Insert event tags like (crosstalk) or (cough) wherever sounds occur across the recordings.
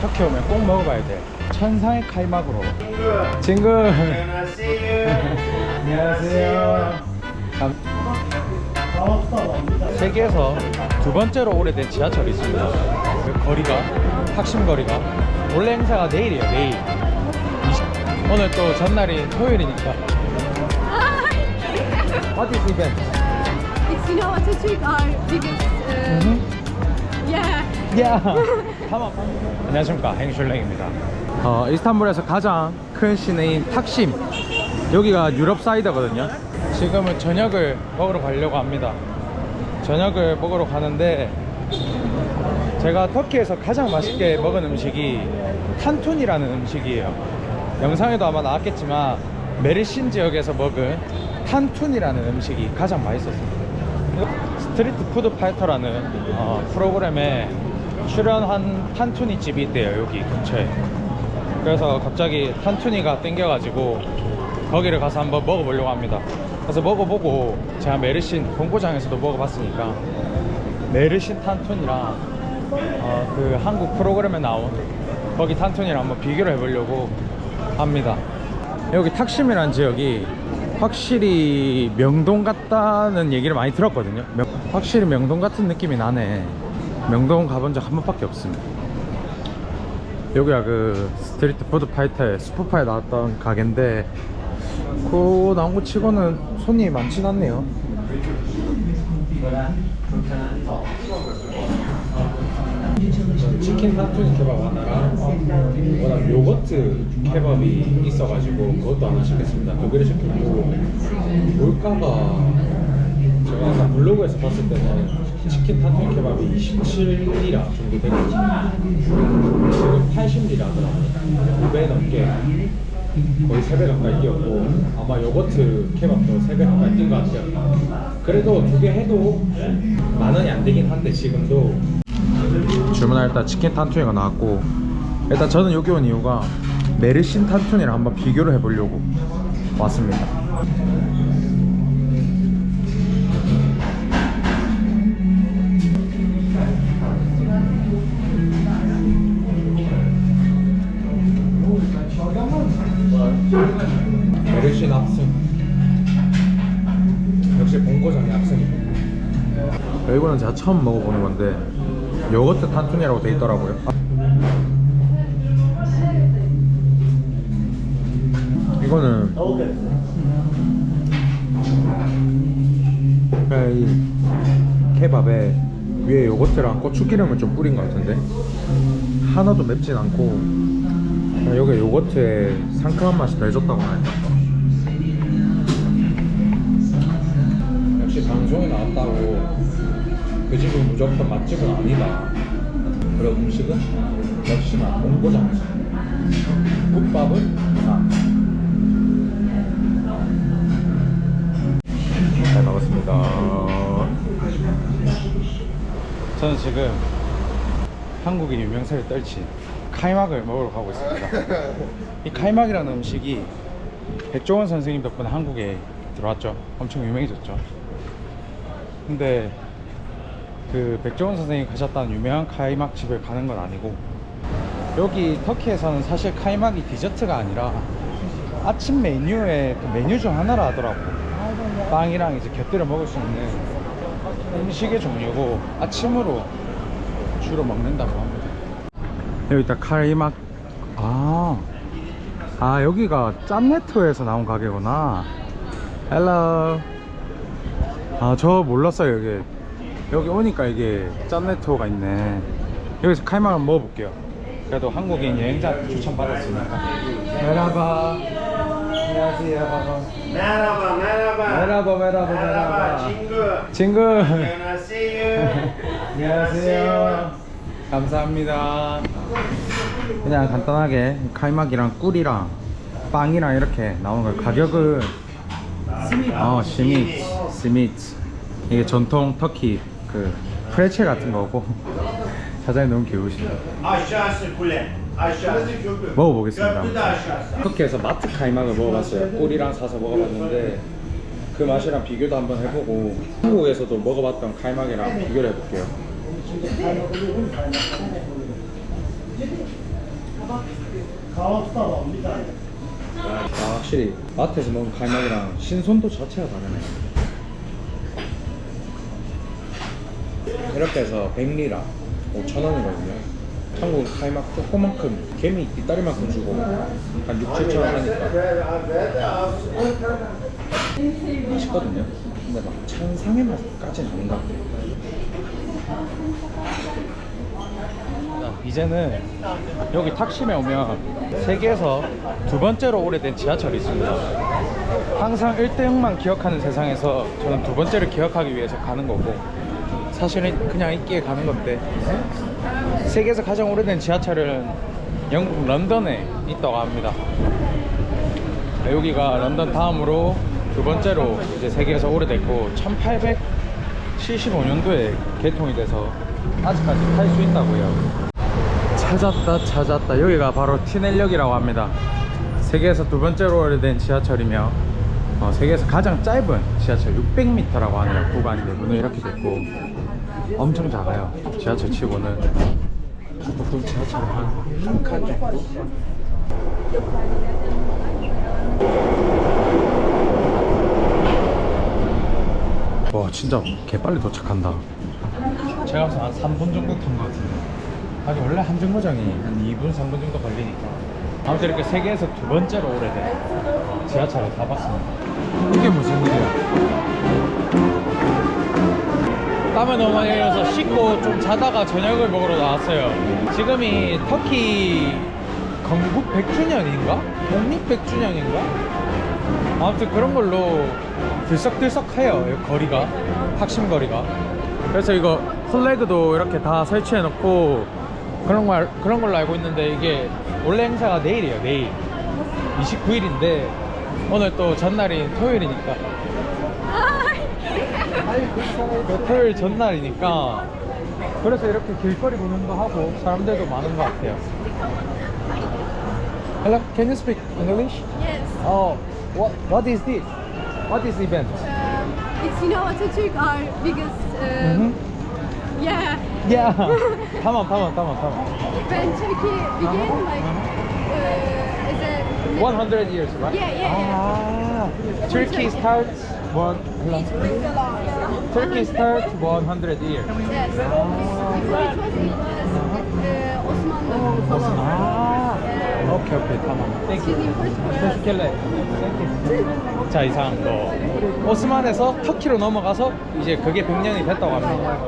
터키 오면 꼭 먹어봐야 돼. 천상의 칼막으로. 친구. (laughs) 안녕하세요. 감- 세계에서 두 번째로 오래된 지하철이 있습니다. 그 거리가 학심 거리가 원래 행사가 내일이에요. 내일. 오늘 또 전날인 토요일이니까. What is event? It's you know Atatürk our biggest uh, Mhm. yeah (laughs) 야. 안녕하십니까 행슐랭입니다. 어, 이스탄불에서 가장 큰 시내인 탁심 여기가 유럽 사이드거든요. 지금은 저녁을 먹으러 가려고 합니다. 저녁을 먹으러 가는데 제가 터키에서 가장 맛있게 먹은 음식이 탄툰이라는 음식이에요. 영상에도 아마 나왔겠지만 메르신 지역에서 먹은 탄툰이라는 음식이 가장 맛있었습니다. 스트리트 푸드 파이터라는 어, 프로그램에 출연한 탄투니 집이 있대요 여기 근처에. 그래서 갑자기 탄투니가 땡겨가지고 거기를 가서 한번 먹어보려고 합니다. 그래서 먹어보고 제가 메르신 본고장에서도 먹어봤으니까 메르신 탄툰이랑 어, 그 한국 프로그램에 나온 거기 탄툰이랑 한번 비교를 해보려고 합니다. 여기 탁심이라는 지역이 확실히 명동 같다는 얘기를 많이 들었거든요. 명- 확실히 명동 같은 느낌이 나네 명동 가본 적 한 번밖에 없습니다 여기가 그 스트리트 푸드 파이터의 슈퍼파에 나왔던 가게인데 그 나온 거 치고는 손님이 많진 않네요 치킨 타투니 케밥 하나랑 그다음 요거트 케밥이 있어가지고 그것도 하나 시켰습니다. 두 개를 시켰고 물가가 제가 블로그에서 봤을 때는 치킨 타투니 케밥이 27리라 정도 되거든요. 지금 80리라더라고요. 2배 넘게 거의 3배 가까이 뛰었고 아마 요거트 케밥도 3배 가까이 뛴 것 같아요. 그래도 두 개 해도 만 원이 안 되긴 한데 지금도 주문할 때 치킨 탄툰이가 나왔고 일단 저는 여기 온 이유가 메르신 탄툰이랑 한번 비교를 해보려고 왔습니다 메르신 압승 역시 본고장의 압승입니다 이거는 제가 처음 먹어보는 건데 요거트 탄툰이라고 돼 있더라고요. 이거는 이 케밥에 위에 요거트랑 고추기름을 좀 뿌린 것 같은데 하나도 맵진 않고 여기 요거트에 상큼한 맛이 더해졌다고 하니까 역시 방송에 나왔다고 그 집은 무조건 맛집은 아니다. 그런 음식은 역시나 본고장에서 국밥은. 잘 먹었습니다. 저는 지금 한국인 유명세를 떨친 카이막을 먹으러 가고 있습니다. (laughs) 이 카이막이라는 음식이 백종원 선생님 덕분에 한국에 들어왔죠. 엄청 유명해졌죠. 근데 그 백종원 선생님이 가셨다는 유명한 카이막 집을 가는 건 아니고 여기 터키에서는 사실 카이막이 디저트가 아니라 아침 메뉴의 그 메뉴 중 하나라 하더라고 빵이랑 이제 곁들여 먹을 수 있는 음식의 종류고 아침으로 주로 먹는다고 합니다 여기 다 카이막 아, 아 여기가 짬네트에서 나온 가게구나. 헬로 아저 몰랐어요 여기 여기 오니까 이게 짬네토가 있네. 여기서 칼만 한번 먹어볼게요. 그래도 한국인 여행자 추천 받았으니까 메라바. 안녕하세요. merhaba. 메라바. 메라바 Merhaba, 메라바. 친구. 친구. (laughs) 안녕하세요. 안녕하세요 감사합니다 그냥 간단하게 칼막이랑 꿀이랑 빵이랑 이렇게 나오는 거예요. 가격은 어 시미츠 시미츠 이게 전통 터키 그 프레첼 같은 거고. (laughs) 사장님 너무 귀여우시네. 먹어보겠습니다. 터키에서 마트 카이막을 먹어봤어요. 꿀이랑 사서 먹어봤는데 그 맛이랑 비교도 한번 해보고 한국에서도 먹어봤던 카이막이랑 비교를 해볼게요 아, 확실히 마트에서 먹은 칼막이랑 신선도 자체가 다르네. 이렇게 해서 100리라 5,000원이거든요. 한국 칼막 조그만큼 개미 뒷다리만큼 주고 한 6, 7천 원 하니까 맛있거든요. 근데 막 천상의 맛까지는 아닌 것. 이제는 여기 탁심에 오면 세계에서 두 번째로 오래된 지하철이 있습니다. 항상 1등만 기억하는 세상에서 저는 두 번째를 기억하기 위해서 가는 거고 사실은 그냥 있기에 가는 건데 세계에서 가장 오래된 지하철은 영국 런던에 있다고 합니다. 네, 여기가 런던 다음으로 두 번째로 이제 세계에서 오래됐고 1875년도에 개통이 돼서 아직까지 탈 수 있다고요. 찾았다 찾았다 여기가 바로 티넬역이라고 합니다. 세계에서 두 번째로 오래된 지하철이며 어, 세계에서 가장 짧은 지하철 600m라고 하는 구간인데 문은 이렇게 됐고 엄청 작아요. 지하철 치고는 보통 지하철 한한칸 정도. 와 진짜 개빨리 도착한다 제가 봐서 한 3분 정도 탄 것 같은데. 아니 원래 한 정거장이 한 2분 3분 정도 걸리니까. 아무튼 이렇게 세계에서 두 번째로 오래된 지하철을 타봤습니다. 이게 무슨 일이야? 땀을 너무 많이 흘려서 씻고 좀 자다가 저녁을 먹으러 나왔어요. 지금이 터키 건국 100주년인가? 독립 100주년인가? 아무튼 그런 걸로 들썩들썩해요 이 거리가. 탁심 거리가. 그래서 이거 플래그도 이렇게 다 설치해 놓고 그런 걸 그런 걸로 알고 있는데 이게 원래 행사가 내일이에요 내일 29일인데 오늘 또 전날인 토요일이니까 그 토요일 전날이니까 그래서 이렇게 길거리 공연도 하고 사람들도 많은 것 같아요 Hello, can you speak English? Yes. Oh, what what is this? What is event? Um, it's you know Atatürk our biggest. Mhm. Um, Yeah. Yeah. tamam, tamam, tamam, tamam. When Turkey began, like, uh, as a 100 years, right? Yeah, yeah, yeah. Ah, Turkey starts one. Turkey starts 100 years. Yes. Before it was, it was uh, Osmanlı. 아, 오케이 오케이, tamam. Thank you. 테스켈레. 자 이상 거 오스만에서 터키로 넘어가서 이제 그게 100년이 됐다고 합니다.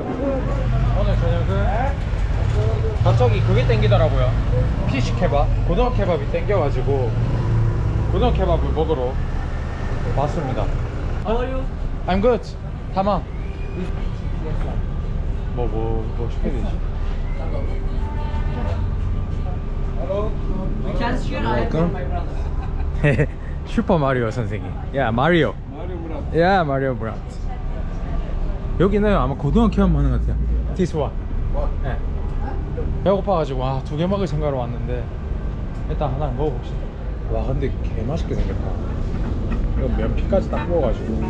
저녁은 갑자기 그게 땡기더라고요. 피시 케밥, 고등어 케밥이 땡겨가지고 고등어 케밥을 먹으러 왔습니다. How are you? I'm good. tamam. 뭐뭐 뭐 시켜야 되지? (laughs) 슈퍼 마리오 선생님. 야 마리오. 야 마리오 브라운드. 여기는 아마 고등어 케밥 하는 것 같아요. This one. 네. 배고파가지고 아, 두개 먹을 생각으로 왔는데 일단 하나 먹어봅시다. 와 근데 개 맛있게 생겼다. 이거 면피까지 딱 구워가지고.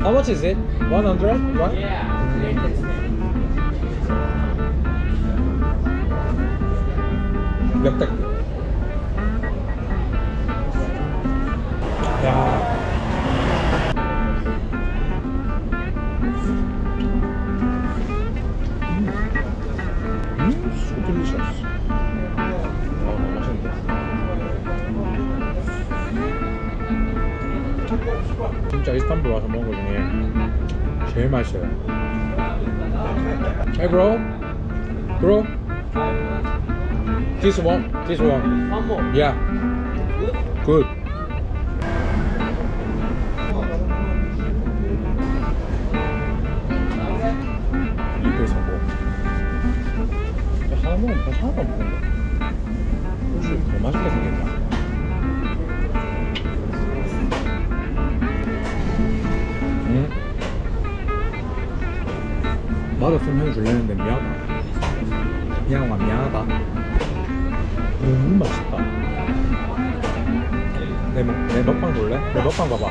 How much is it? 100? Right? 엽떡. 야. 진짜 이스탄불 와서 먹은 거 중에 제일 맛있어요. Hey bro, bro. This one, this one. One more. Yeah. Good. 이글 사고. 하나 안 먹는다. 혹시 더 맛있게 생겼나? 맛없으면 형 줄려는데 미안하다. 형아 미안하다. 너무 맛있다. 내, 먹, 내 먹방 볼래? 내 먹방 봐봐.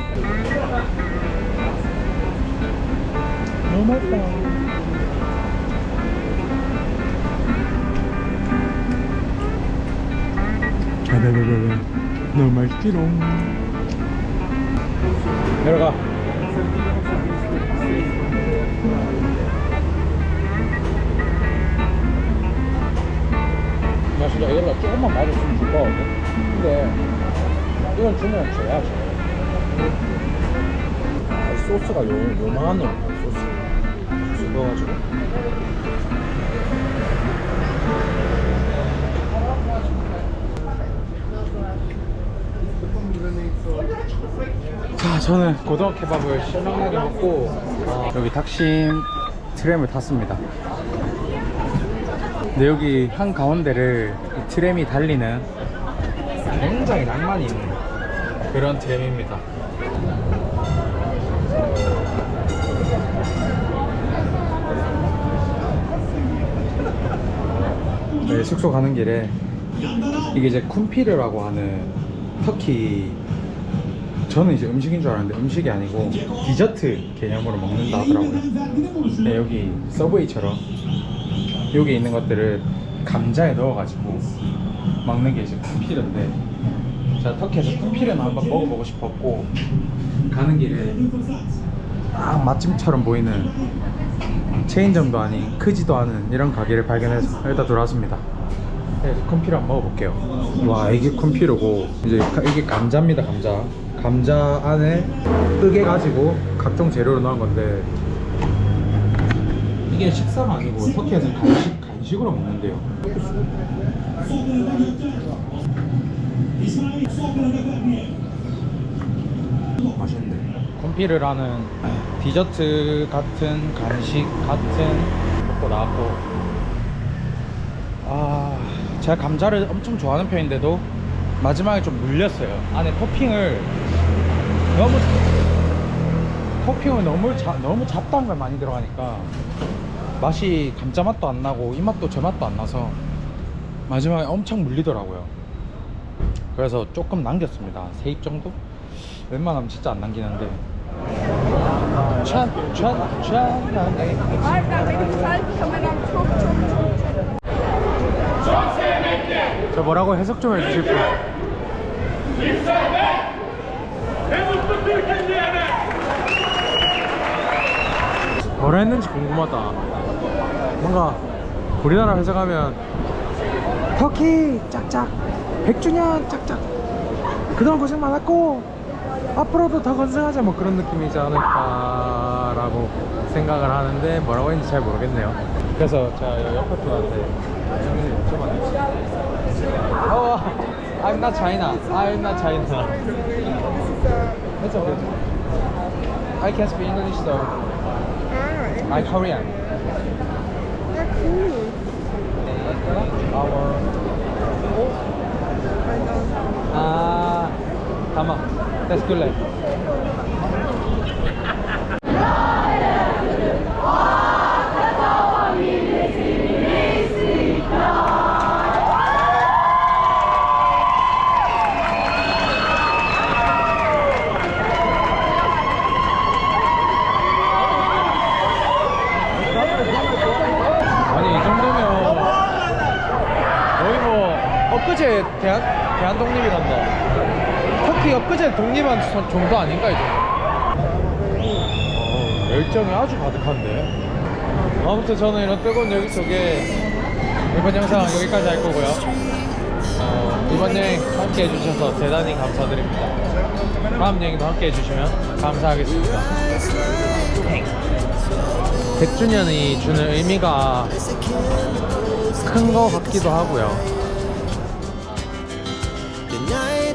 너무 맛있다. 네네네네 너무 맛있지롱 내려가 나 진짜 이걸로 조금만 맞았으면 좋을 거거든 근데 이건 주면 줘야 돼. 아, 소스가 요, 요만한 놈 소스. 씹어가지고. 자 저는 고등어 케밥을 시원하게 먹고 어, 여기 탁심 트램을 탔습니다 근데 여기 한 가운데를 이 트램이 달리는 굉장히 낭만이 있는 그런 트램입니다. 네, 숙소 가는 길에 이게 이제 쿰피르라고 하는 터키 저는 이제 음식인 줄 알았는데 음식이 아니고 디저트 개념으로 먹는다 하더라고요. 네, 여기 서브웨이처럼 여기 있는 것들을 감자에 넣어가지고 먹는 게 이제 쿰피르인데 제가 터키에서 쿰피르는 한번 먹어보고 싶었고 가는 길에 딱 맛집처럼 보이는 체인점도 아닌 크지도 않은 이런 가게를 발견해서 일단 들어왔습니다. 그래서 쿰피르 한번 먹어볼게요. 와 이게 쿰피르고 이제 가- 이게 감자입니다 감자. 감자 안에 뜨개 가지고 각종 재료를 넣은 건데 이게 식사가 아니고 터키에서는 간식, 간식으로 먹는데요. 맛있네. 콤피르라는 디저트 같은 간식 같은 먹고 나왔고. 아 제가 감자를 엄청 좋아하는 편인데도 마지막에 좀 물렸어요. 안에 토핑을 너무 토핑을 너무 자, 너무 잡다한 걸 많이 들어가니까 맛이 감자 맛도 안 나고 이 맛도 저 맛도 안 나서 마지막에 엄청 물리더라고요. 그래서 조금 남겼습니다. 세 입 정도? 웬만하면 진짜 안 남기는데. 저 뭐라고 해석 좀 해주실 분 뭐라 했는지 궁금하다 뭔가 우리나라 회사 가면 터키 짝짝 100주년 짝짝 그동안 고생 많았고 앞으로도 더 건승하자 뭐 그런 느낌이지 않을까라고 생각을 하는데 뭐라고 했는지 잘 모르겠네요 그래서 제가 옆에 분한테 여쭤봤는데 Oh, I'm not China. I'm not China. It's okay. I can speak English though. I'm Korean. Our. Ah, tamam. That's good. Like. 아니 이 정도면 거의 뭐 엊그제 대한 대한 독립이란다. 터키 엊그제 독립한 서- 정도 아닌가 이 정도. 어, 열정이 아주 가득한데. 아무튼 저는 이런 뜨거운 열기 속에 이번 영상 여기까지 할 거고요. 어, 이번 여행 함께 해주셔서 대단히 감사드립니다. 다음 여행도 함께 해주시면 감사하겠습니다. 100주년이 주는 의미가 큰 거 같기도 하고요.